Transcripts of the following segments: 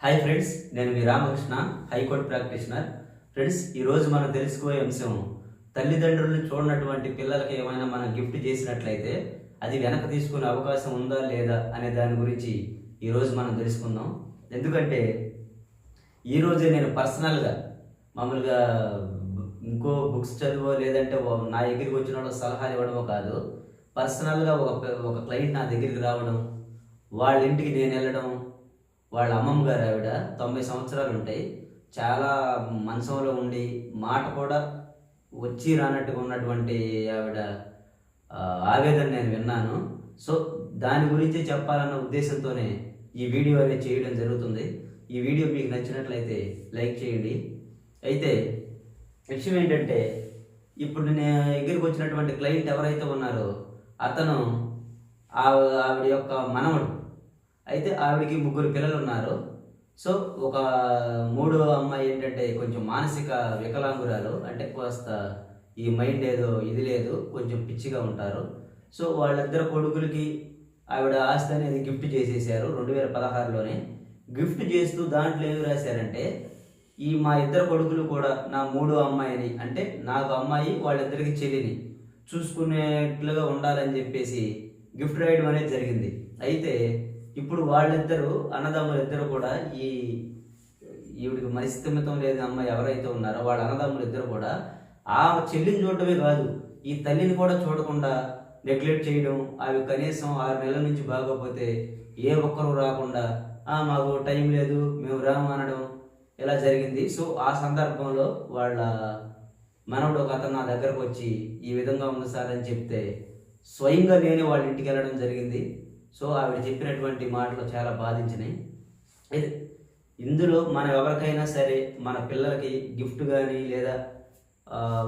Hi friends నేను మీ Ramakrishna high court practitioner friends ఈరోజు మనం తెలుసుకోయే అంశం తల్లిదండ్రులను చూడనటువంటి పిల్లలకి ఏమైనా మనం గిఫ్ట్ చేసినట్లయితే అది వెనక తీసుకునే అవకాశం ఉందా లేదా అనే దాని గురించి ఈరోజు మనం తెలుసుకుందాం. ఎందుకంటే ఈరోజే నేను పర్సనల్గా మామూలుగా ఇంకో బుక్స్ చదువు లేదంటే నా దగ్గరికి వచ్చిన వాళ్ళకి సలహాలు ఇవ్వడమో కాదు పర్సనల్గా ఒక ఒక క్లయింట్ నా దగ్గరికి రావడం వాళ్ళ ఇంటికి నేను వెళ్ళడం వాళ్ళ అమ్మమ్మ గారు ఆవిడ తొంభై సంవత్సరాలు ఉంటాయి. చాలా మనసంలో ఉండి మాట కూడా వచ్చి రానట్టుగా ఉన్నటువంటి ఆవిడ ఆవేదన నేను విన్నాను. సో దాని గురించి చెప్పాలన్న ఉద్దేశంతోనే ఈ వీడియో అనేది చేయడం జరుగుతుంది. ఈ వీడియో మీకు నచ్చినట్లయితే లైక్ చేయండి. అయితే విషయం ఏంటంటే ఇప్పుడు నేను దగ్గరికి వచ్చినటువంటి క్లయింట్ ఎవరైతే ఉన్నారో అతను ఆవి- ఆవిడ యొక్క మనవడు. అయితే ఆవిడకి ముగ్గురు పిల్లలు ఉన్నారు సో ఒక మూడో అమ్మాయి ఏంటంటే కొంచెం మానసిక వికలాంగురాలు. అంటే కాస్త ఈ మైండ్ ఏదో ఇది లేదు కొంచెం పిచ్చిగా ఉంటారు. సో వాళ్ళిద్దరు కొడుకులకి ఆవిడ ఆస్తి అనేది గిఫ్ట్ చేసేసారు రెండు వేల పదహారులోనే. గిఫ్ట్ చేస్తూ దాంట్లో ఏమి రాశారంటే ఈ మా ఇద్దరు కొడుకులు కూడా నా మూడో అమ్మాయిని అంటే నాకు అమ్మాయి వాళ్ళిద్దరికి చెల్లిని చూసుకునేట్లుగా ఉండాలని చెప్పేసి గిఫ్ట్ రాయడం అనేది జరిగింది. అయితే ఇప్పుడు వాళ్ళిద్దరూ అన్నదమ్ములు ఇద్దరు కూడా ఈ ఈవిడికి మనస్థిమితం లేని అమ్మాయి ఎవరైతే ఉన్నారో వాళ్ళ అన్నదమ్ములు ఇద్దరు కూడా ఆ చెల్లిని చూడటమే కాదు ఈ తల్లిని కూడా చూడకుండా నెగ్లెక్ట్ చేయడం అవి కనీసం ఆరు నెలల నుంచి బాగోకపోతే ఏ ఒక్కరు రాకుండా "ఆ, మాకు టైం లేదు మేము రాము అనడం ఇలా జరిగింది. సో ఆ సందర్భంలో వాళ్ళ మనవడు ఒక అతను నా దగ్గరకు వచ్చి ఈ విధంగా ఉంది సార్ అని చెప్తే స్వయంగా నేనే వాళ్ళ ఇంటికి వెళ్ళడం జరిగింది. సో ఆవిడ చెప్పినటువంటి మాటలు చాలా బాధించినాయి. అయితే ఇందులో మనం ఎవరికైనా సరే మన పిల్లలకి గిఫ్ట్ కానీ లేదా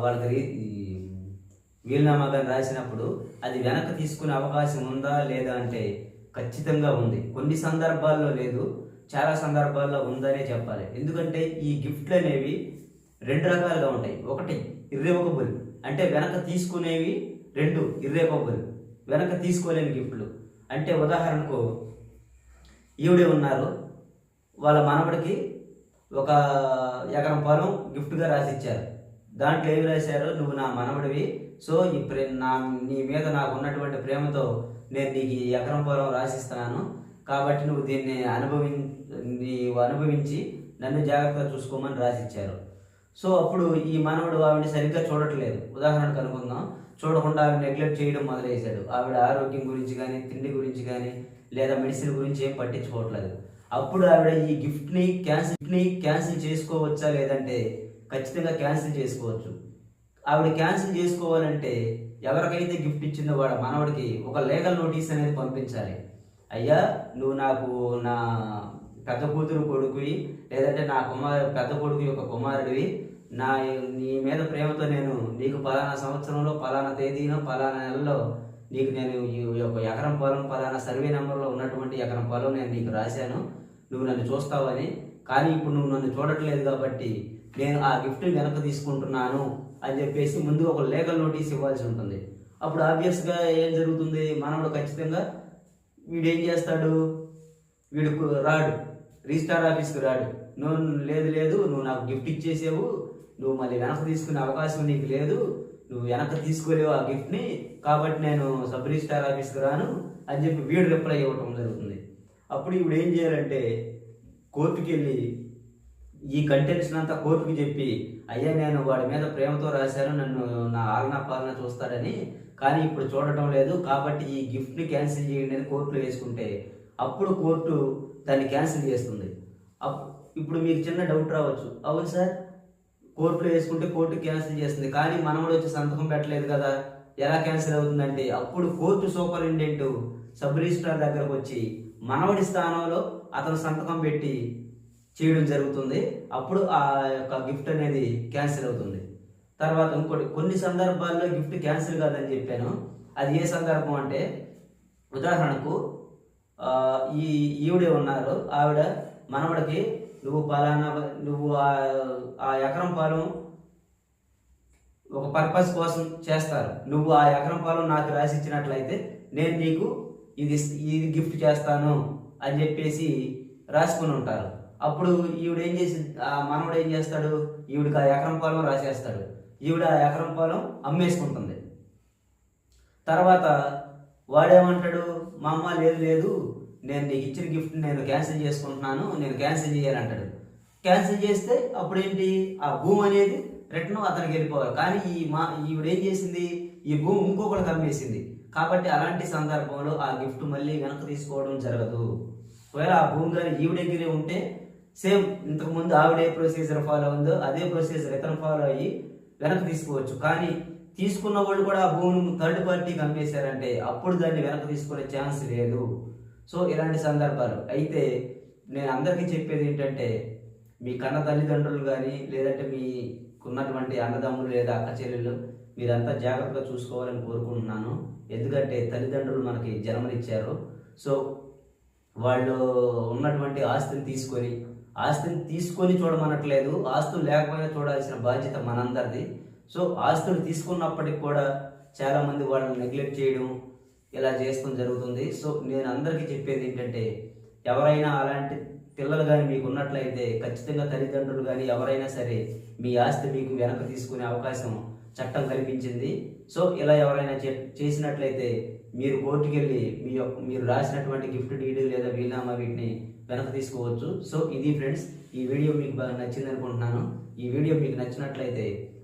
వాళ్ళకి వీలునామా కానీ రాసినప్పుడు అది వెనక్కి తీసుకునే అవకాశం ఉందా లేదా అంటే ఖచ్చితంగా ఉంది. కొన్ని సందర్భాల్లో లేదు చాలా సందర్భాల్లో ఉందనే చెప్పాలి. ఎందుకంటే ఈ గిఫ్ట్లు అనేవి రెండు రకాలుగా ఉంటాయి. ఒకటి ఇర్రేవకబుల్ అంటే వెనక తీసుకునేవి రెండు ఇర్రేవకబుల్ వెనక తీసుకోలేని గిఫ్ట్లు. అంటే ఉదాహరణకు ఈవిడే ఉన్నారు. వాళ్ళ మనవడికి ఒక ఎకరం పొలం గిఫ్ట్గా రాసిచ్చారు. దాంట్లో ఏమి రాశారు? నువ్వు నా మనవడివి. సో ఈ ప్రే నా నీ మీద నాకు ఉన్నటువంటి ప్రేమతో నేను నీకు ఈ ఎకరం పొలం రాసిస్తున్నాను. కాబట్టి నువ్వు దీన్ని అనుభవి నీవు అనుభవించి నన్ను జాగ్రత్తగా చూసుకోమని రాసిచ్చారు. సో అప్పుడు ఈ మనవడు ఆవిడ సరిగ్గా చూడట్లేదు. ఉదాహరణకు అనుకుందాం. చూడకుండా ఆవిడ నెగ్లెక్ట్ చేయడం మొదలయ్యాడు ఆవిడ ఆరోగ్యం గురించి కానీ తిండి గురించి కానీ లేదా మెడిసిన్ గురించి ఏం పట్టించుకోవట్లేదు. అప్పుడు ఆవిడ ఈ గిఫ్ట్ని క్యాన్సిల్ని క్యాన్సిల్ చేసుకోవచ్చా లేదంటే ఖచ్చితంగా క్యాన్సిల్ చేసుకోవచ్చు. ఆవిడ క్యాన్సిల్ చేసుకోవాలంటే ఎవరికైతే గిఫ్ట్ ఇచ్చిందో వాడు మనవడికి ఒక లీగల్ నోటీస్ అనేది పంపించాలి. అయ్యా నువ్వు నాకు నా పెద్ద కూతురు కొడుకువి లేదంటే నా కుమారు పెద్ద కొడుకు యొక్క కుమారుడివి. నా నీ మీద ప్రేమతో నేను నీకు పలానా సంవత్సరంలో పలానా తేదీన పలానా నెలలో నీకు నేను ఈ యొక్క ఎకరం పొలం పలానా సర్వే నెంబర్లో ఉన్నటువంటి ఎకరం పొలం నేను నీకు రాశాను. నువ్వు నన్ను చూస్తావని. కానీ ఇప్పుడు నువ్వు నన్ను చూడట్లేదు కాబట్టి నేను ఆ గిఫ్ట్ వెనక తీసుకుంటున్నాను అని చెప్పేసి ముందు ఒక లీగల్ నోటీస్ ఇవ్వాల్సి ఉంటుంది. అప్పుడు ఆబ్వియస్గా ఏం జరుగుతుంది? మనవడు ఖచ్చితంగా వీడు ఏం చేస్తాడు? వీడు రాడు. రిజిస్టార్ ఆఫీస్కి రాడు. నువ్వు లేదు లేదు నువ్వు నాకు గిఫ్ట్ ఇచ్చేసావు. నువ్వు మళ్ళీ వెనక్కి తీసుకునే అవకాశం నీకు లేదు. నువ్వు వెనక్కి తీసుకోలేవు ఆ గిఫ్ట్ని. కాబట్టి నేను సబ్ రిజిస్టార్ ఆఫీస్కి రాను అని చెప్పి వీడు రిప్లై ఇవ్వటం జరుగుతుంది. అప్పుడు ఇప్పుడు ఏం చేయాలంటే కోర్టుకి వెళ్ళి ఈ కంటెన్షన్ అంతా కోర్టుకి చెప్పి అయ్యా నేను వాడి మీద ప్రేమతో రాశాను. నన్ను నా ఆలనా పాలన చూస్తాడని. కానీ ఇప్పుడు చూడటం లేదు. కాబట్టి ఈ గిఫ్ట్ని క్యాన్సిల్ చేయండి అని కోర్టులో వేసుకుంటే అప్పుడు కోర్టు దాన్ని క్యాన్సిల్ చేస్తుంది. అప్- ఇప్పుడు మీకు చిన్న డౌట్ రావచ్చు. అవును సార్ కోర్టులో వేసుకుంటే కోర్టు క్యాన్సిల్ చేస్తుంది. కానీ మనవడు వచ్చి సంతకం పెట్టలేదు కదా. ఎలా క్యాన్సిల్ అవుతుందంటే అప్పుడు కోర్టు సూపరింటెండెంట్ సబ్ రిజిస్ట్రార్ దగ్గరకు వచ్చి మనవడి స్థానంలో అతను సంతకం పెట్టి చేయడం జరుగుతుంది. అప్పుడు ఆ యొక్క గిఫ్ట్ అనేది క్యాన్సిల్ అవుతుంది. తర్వాత ఇంకోటి కొన్ని సందర్భాల్లో గిఫ్ట్ క్యాన్సిల్ కాదని చెప్పాను. అది ఏ సందర్భం అంటే ఉదాహరణకు ఈ ఈవిడే ఉన్నారు. ఆవిడ మనవడికి నువ్వు పలానా నువ్వు ఆ- ఆ ఎకరం పొలం ఒక పర్పస్ కోసం చేస్తారు. నువ్వు ఆ ఎకరం పొలం నాకు రాసి ఇచ్చినట్లయితే నేను నీకు ఇది ఇది గిఫ్ట్ చేస్తాను అని చెప్పేసి రాసుకుని ఉంటారు. అప్పుడు ఈవిడ ఏం చేసి ఆ మనవడు ఏం చేస్తాడు? ఈవిడికి ఆ ఎకరం పొలం రాసేస్తాడు. ఈవిడ ఆ ఎకరం పొలం అమ్మేసుకుంటుంది. తర్వాత వాడేమంటాడు? మా అమ్మ లేదు లేదు నేను నీకు ఇచ్చిన గిఫ్ట్ నేను క్యాన్సిల్ చేసుకుంటున్నాను నేను క్యాన్సిల్ చేయాలంటాడు క్యాన్సిల్ చేస్తే అప్పుడు ఏంటి ఆ భూమి అనేది రిటర్న్ అతనికి వెళ్ళిపోవాలి. కానీ ఈ మా ఈవిడ ఏం చేసింది? ఈ భూమి ఇంకొకటి అమ్మేసింది కాబట్టి అలాంటి సందర్భంలో ఆ గిఫ్ట్ మళ్ళీ వెనక్కి తీసుకోవడం జరగదు. ఒకవేళ ఆ భూమి కానీ ఈవిడ దగ్గరే ఉంటే సేమ్ ఇంతకు ముందు ఆవిడ ఏ ప్రొసీజర్ ఫాలో ఉందో అదే ప్రొసీజర్ ఇతను ఫాలో అయ్యి వెనక్కి తీసుకోవచ్చు. కానీ తీసుకున్న వాళ్ళు కూడా ఆ భూమిని థర్డ్ పార్టీకి అమ్మేశారంటే అప్పుడు దాన్ని వెనక్కి తీసుకునే ఛాన్స్ లేదు. సో ఇలాంటి సందర్భాలు. అయితే నేను అందరికీ చెప్పేది ఏంటంటే మీ కన్న తల్లిదండ్రులు కానీ లేదంటే మీకున్నటువంటి అన్నదమ్ములు లేదా అక్క చెల్లెళ్ళు మీరంతా జాగ్రత్తగా చూసుకోవాలని కోరుకుంటున్నాను. ఎందుకంటే తల్లిదండ్రులు మనకి జన్మనిచ్చారు. సో వాళ్ళు ఉన్నటువంటి ఆస్తిని తీసుకొని ఆస్తిని తీసుకొని చూడమనట్లేదు. ఆస్తులు లేకపోయినా చూడాల్సిన బాధ్యత మనందరిది. సో ఆస్తులు తీసుకున్నప్పటికి కూడా చాలామంది వాళ్ళని నెగ్లెక్ట్ చేయడం ఇలా చేస్తాం జరుగుతుంది. సో నేను అందరికీ చెప్పేది ఏంటంటే ఎవరైనా అలాంటి పిల్లలు కానీ మీకు ఉన్నట్లయితే ఖచ్చితంగా తల్లిదండ్రులు కానీ ఎవరైనా సరే మీ ఆస్తి మీకు వెనక తీసుకునే అవకాశం చట్టం కల్పించింది. సో ఇలా ఎవరైనా చే- చేసినట్లయితే మీరు కోర్టుకి వెళ్ళి మీ యొక్క మీరు రాసినటువంటి గిఫ్ట్ డీడ్ లేదా వీలామా వీటిని వెనక తీసుకోవచ్చు. సో ఇది ఫ్రెండ్స్ ఈ వీడియో మీకు బాగా నచ్చింది అనుకుంటున్నాను ఈ వీడియో మీకు నచ్చినట్లయితే